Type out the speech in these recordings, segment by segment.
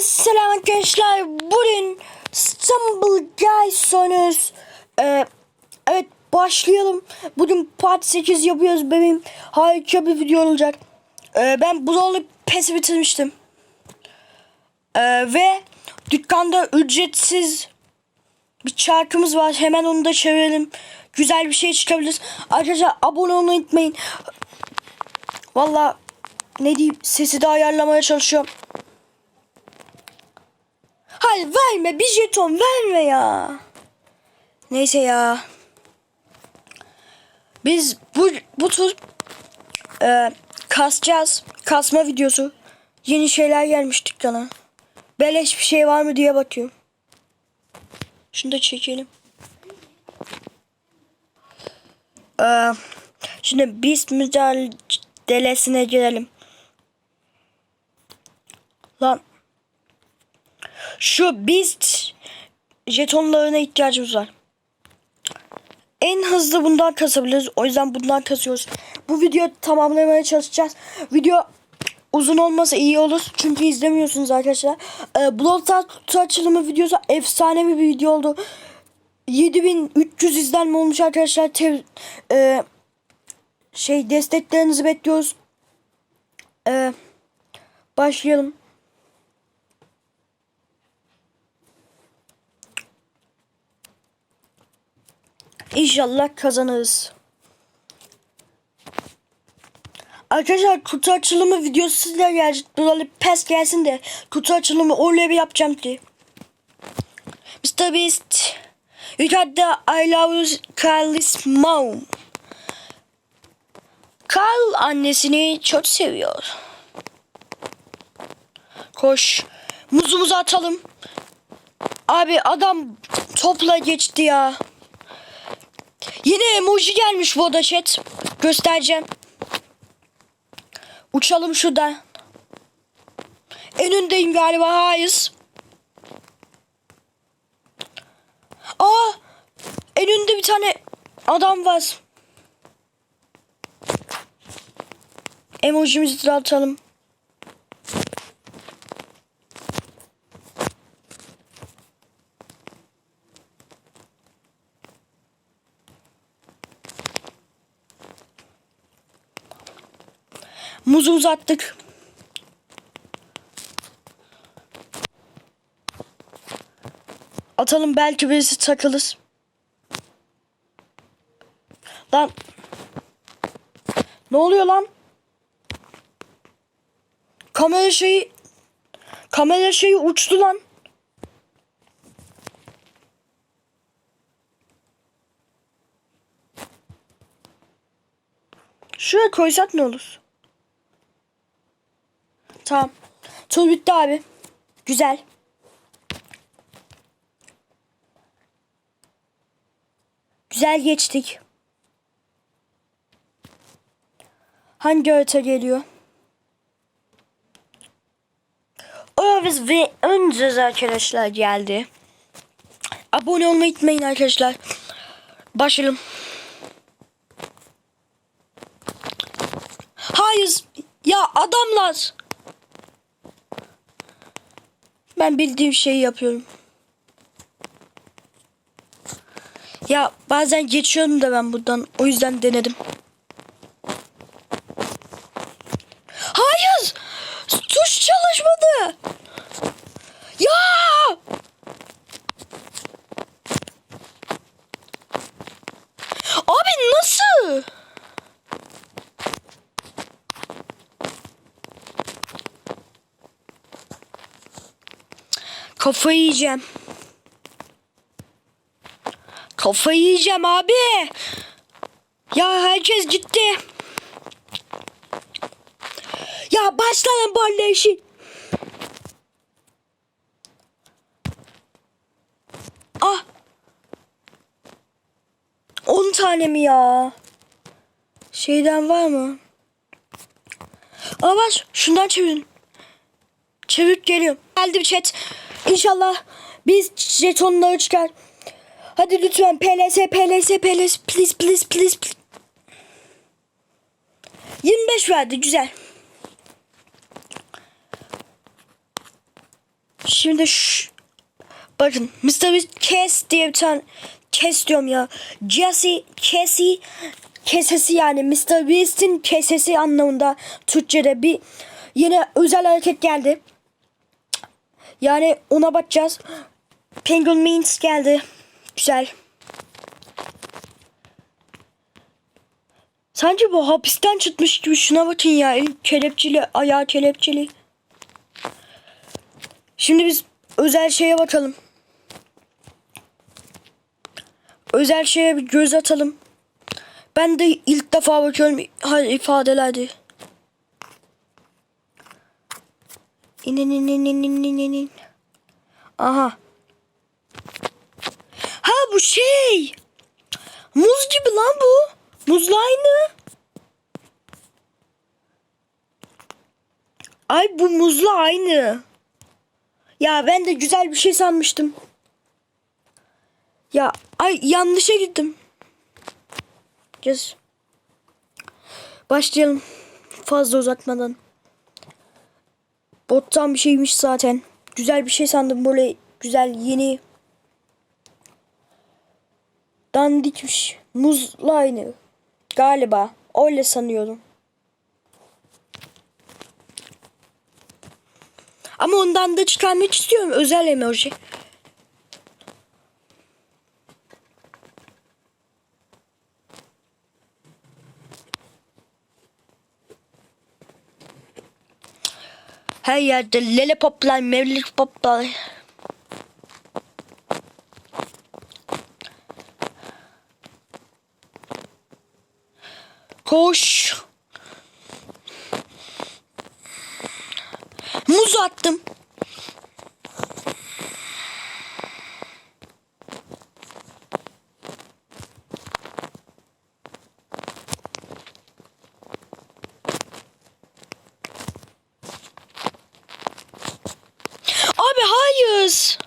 Selam arkadaşlar. Bugün İstanbul Guys'ınız. Ee, evet başlayalım. Bugün part 8 yapıyoruz bebeğim. Harika bir video olacak. Ee, ben Brawl'ı pes bitirmiştim. Ee, ve dükkanda ücretsiz bir çarkımız var. Hemen onu da çevirelim. Güzel bir şey çıkabilir. Arkadaşlar abone olmayı unutmayın. Valla ne diyeyim sesi de ayarlamaya çalışıyorum. Hayır verme bir jeton verme ya. Neyse ya. Biz bu, bu tur e, kasacağız. Kasma videosu. Yeni şeyler gelmiş dükkana. Beleş bir şey var mı diye bakıyorum. Şunu da çekelim. Ee, şimdi biz mücadelesine girelim. Lan. Şu Beast jetonlarına ihtiyacımız var. En hızlı bundan kasabiliriz. O yüzden bundan kasıyoruz. Bu video tamamlamaya çalışacağız. Video uzun olmasa iyi olur. Çünkü izlemiyorsunuz arkadaşlar. Ee, Bloodstars kutu açılımı videosu efsane bir video oldu. 7300 izlenme olmuş arkadaşlar. Tev e, şey desteklerinizi bekliyoruz. Ee, başlayalım. İnşallah kazanırız. Arkadaşlar kutu açılımı videosu sizler gelecek. Böyle pes gelsin de kutu açılımı öyle bir yapacağım ki. Mr. Beast yukarıda I love you Carl's mom. Carl annesini çok seviyor. Koş. Muzumuzu atalım. Abi adam topla geçti ya. Yine emoji gelmiş bu da chat. Göstereceğim. Uçalım şuradan. En öndeyim galiba. Hayır. Aa! En önde bir tane adam var. Emojimizi de Muzu uzattık. Atalım belki birisi takılır. Lan. Ne oluyor lan? Kamera şeyi kamera şeyi uçtu lan. Şuraya koysak ne olur? Tamam. Tur bitti abi. Güzel. Güzel geçtik. Hangi harita geliyor? Orvis ve önce arkadaşlar geldi. Abone olmayı unutmayın arkadaşlar. Başlayalım. Hayır. Ya adamlar. Ben bildiğim şeyi yapıyorum. Ya bazen geçiyorum da ben buradan. O yüzden denedim. Hayır! Tuş çalışmadı. Ya! Abi nasıl? Kafayı yiyeceğim. Kafayı yiyeceğim abi. Ya herkes gitti. Ya başlayın bu işi. Ah. 10 tane mi ya? Şeyden var mı? Aa bak şundan çevirin. Çevir geliyorum. Geldi bir chat. İnşallah biz jetonları çıkar. Hadi lütfen PLS PLS PLS please please please. please. 25 verdi güzel. Şimdi şu bakın Mr. Beast kes diye bir tane kes diyorum ya. Jesse kesi kesesi yani Mr. Beast'in kesesi anlamında Türkçe'de bir yine özel hareket geldi. Yani ona bakacağız. Penguin Means geldi. Güzel. Sanki bu hapisten çıkmış gibi şuna bakın ya. El kelepçeli, ayağı kelepçeli. Şimdi biz özel şeye bakalım. Özel şeye bir göz atalım. Ben de ilk defa bakıyorum ifadelerde. İnin in in in in in in in. Aha. Ha bu şey. Muz gibi lan bu. Muzla aynı. Ay bu muzla aynı. Ya ben de güzel bir şey sanmıştım. Ya ay yanlışa gittim. Yes. Başlayalım. Fazla uzatmadan. Bottan bir şeymiş zaten. Güzel bir şey sandım böyle güzel yeni. Dandikmiş. Muzla aynı. Galiba. Öyle sanıyorum. Ama ondan da çıkarmak istiyorum. Özel emoji. Her yerde lele poplar, mevlik poplar. Koş. Muz attım. Abi hayır.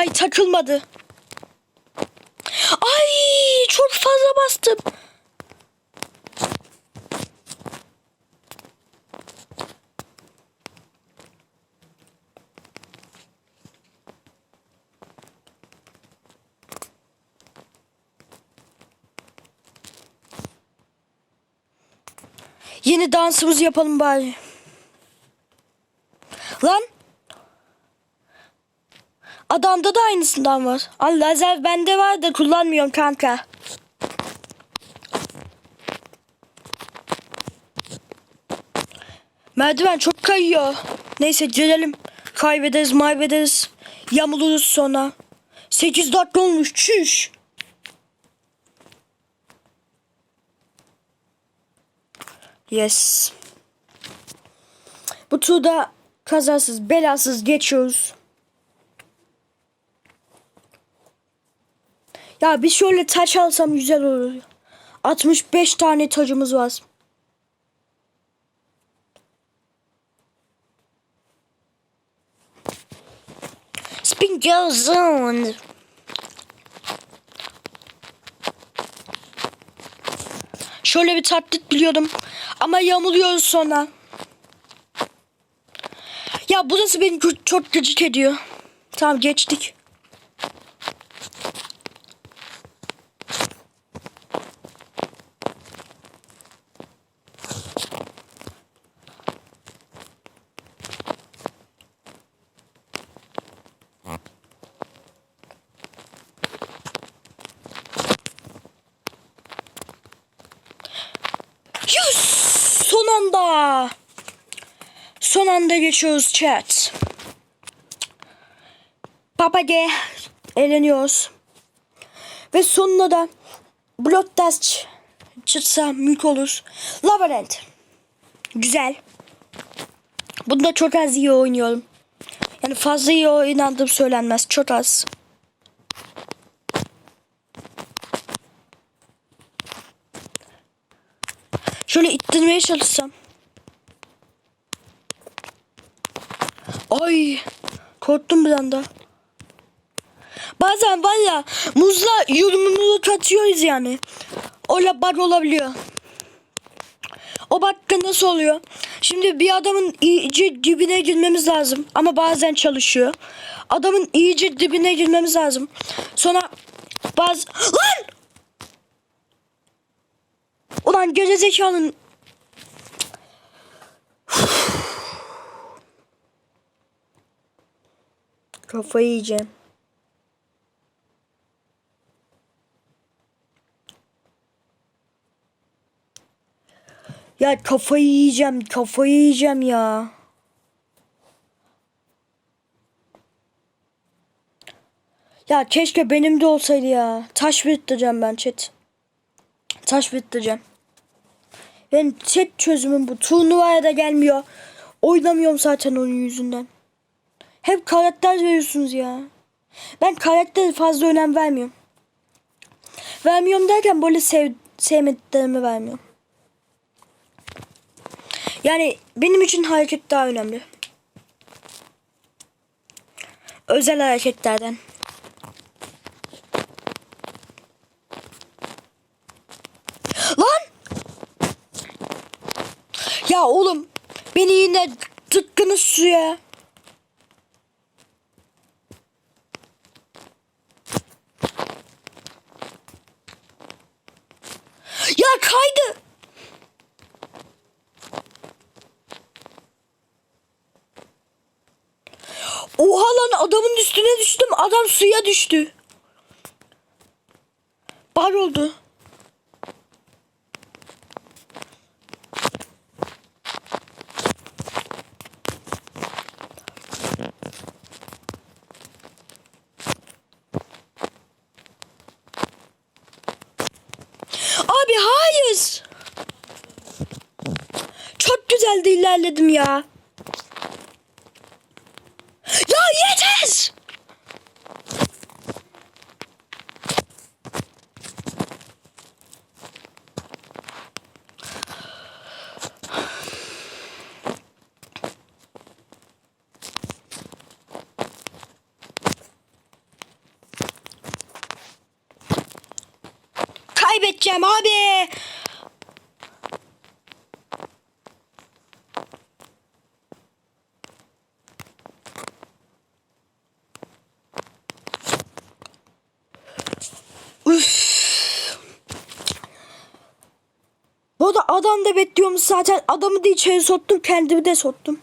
Ay takılmadı. Ay çok fazla bastım. Yeni dansımızı yapalım bari. Lan. Adamda da aynısından var. Al lazer bende var da kullanmıyorum kanka. Merdiven çok kayıyor. Neyse gelelim. Kaybederiz maybederiz. Yamuluruz sonra. 8 dakika olmuş çüş. Yes. Bu turda kazasız belasız geçiyoruz. Ya bir şöyle taç alsam güzel olur. 65 tane tacımız var. Spin goes. Şöyle bir taktik biliyordum. Ama yamuluyoruz sonra. Ya burası beni çok gıcık ediyor. Tamam geçtik. Yes! Son anda. Son geçiyoruz chat. Papage eğleniyoruz. Ve sonunda da Blood Dust çıksa mülk olur. Labyrinth. Güzel. Bunda çok az iyi oynuyorum. Yani fazla iyi oynandığım söylenmez. Çok az. Şöyle ittirmeye çalışsam. Ay. Korktum bir anda. Bazen var ya muzla yudumumuzu katıyoruz yani. Öyle bug olabiliyor. O da nasıl oluyor? Şimdi bir adamın iyice dibine girmemiz lazım. Ama bazen çalışıyor. Adamın iyice dibine girmemiz lazım. Sonra bazı... Lan! Ulan gerizekalının... Kafayı yiyeceğim. Ya kafayı yiyeceğim, kafayı yiyeceğim ya. Ya keşke benim de olsaydı ya. Taş bittireceğim ben chat. Taş bittireceğim. Ben chat çözümüm bu. Turnuvaya da gelmiyor. Oynamıyorum zaten onun yüzünden. Hep karakter veriyorsunuz ya. Ben karaktere fazla önem vermiyorum. Vermiyorum derken böyle sev sevmediklerimi vermiyorum. Yani benim için hareket daha önemli. Özel hareketlerden. Lan! Ya oğlum beni yine tıkkınız suya. Ya kaydı. Oha lan adamın üstüne düştüm. Adam suya düştü. Bar oldu. Abi hayır. Çok güzel de ilerledim ya. Ya yeter! Kaybedeceğim abi. Üf. Bu da adam da bekliyormuş zaten. Adamı da içeri soktum. Kendimi de soktum.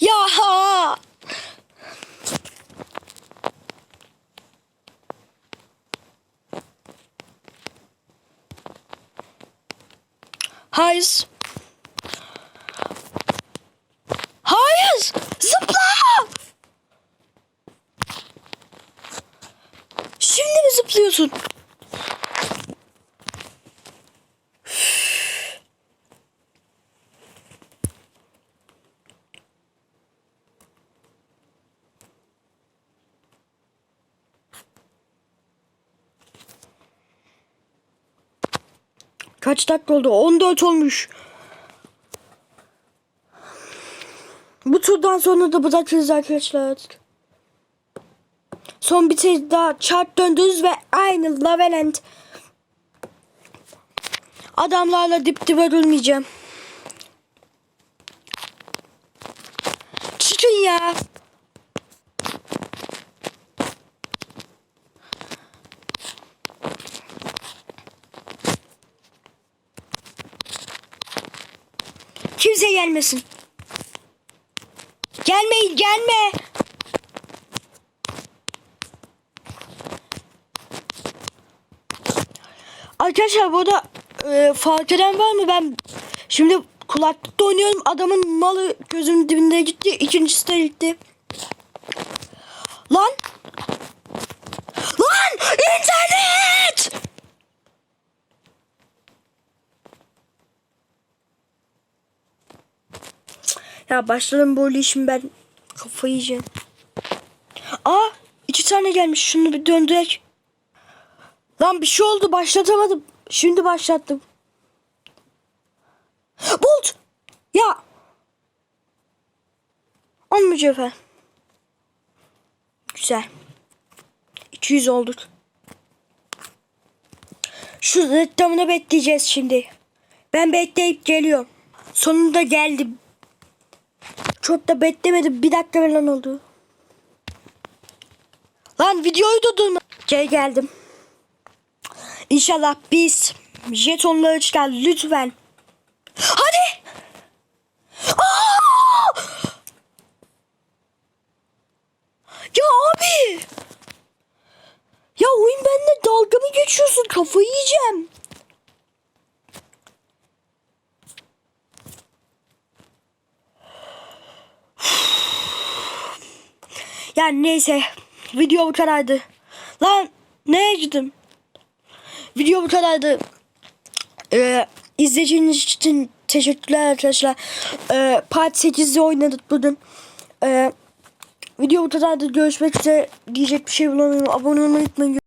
Ya ha! Hayır. Hayır! Zıpla! Şimdi mi zıplıyorsun? Kaç dakika oldu? 14 olmuş. Bu turdan sonra da bırakırız arkadaşlar artık. Son bir kez daha çarp döndürürüz ve aynı Lavalent. Adamlarla dip dibe durmayacağım. Çıkın ya. Gelmesin. Gelmeyin gelme. Arkadaşlar burada e, fark eden var mı? Ben şimdi kulaklıkta oynuyorum. Adamın malı gözümün dibinde gitti. İkincisi de gitti. Lan! Lan! İnternet! Ya başladım böyle işim ben. Kafayı yiyeceğim. Aa! iki tane gelmiş. Şunu bir döndürek. Lan bir şey oldu başlatamadım. Şimdi başlattım. Bolt! Ya! On mücevher. Güzel. 200 olduk. Şu reklamını bekleyeceğiz şimdi. Ben bekleyip geliyorum. Sonunda geldim. Da beklemedim. Bir dakika falan oldu. Lan videoyu durdurma. Geri geldim. İnşallah biz jetonları çıkar lütfen. Hadi. Aa! Ya abi. Ya oyun benimle dalga mı geçiyorsun? Kafayı yiyeceğim. Yani neyse. Video bu kadardı. Lan neye gittim? Video bu kadardı. Ee, izlediğiniz için teşekkürler arkadaşlar. Ee, Part 8'de oynadık bugün. Ee, video bu kadardı. Görüşmek üzere. Diyecek bir şey bulamıyorum. Abone olmayı unutmayın.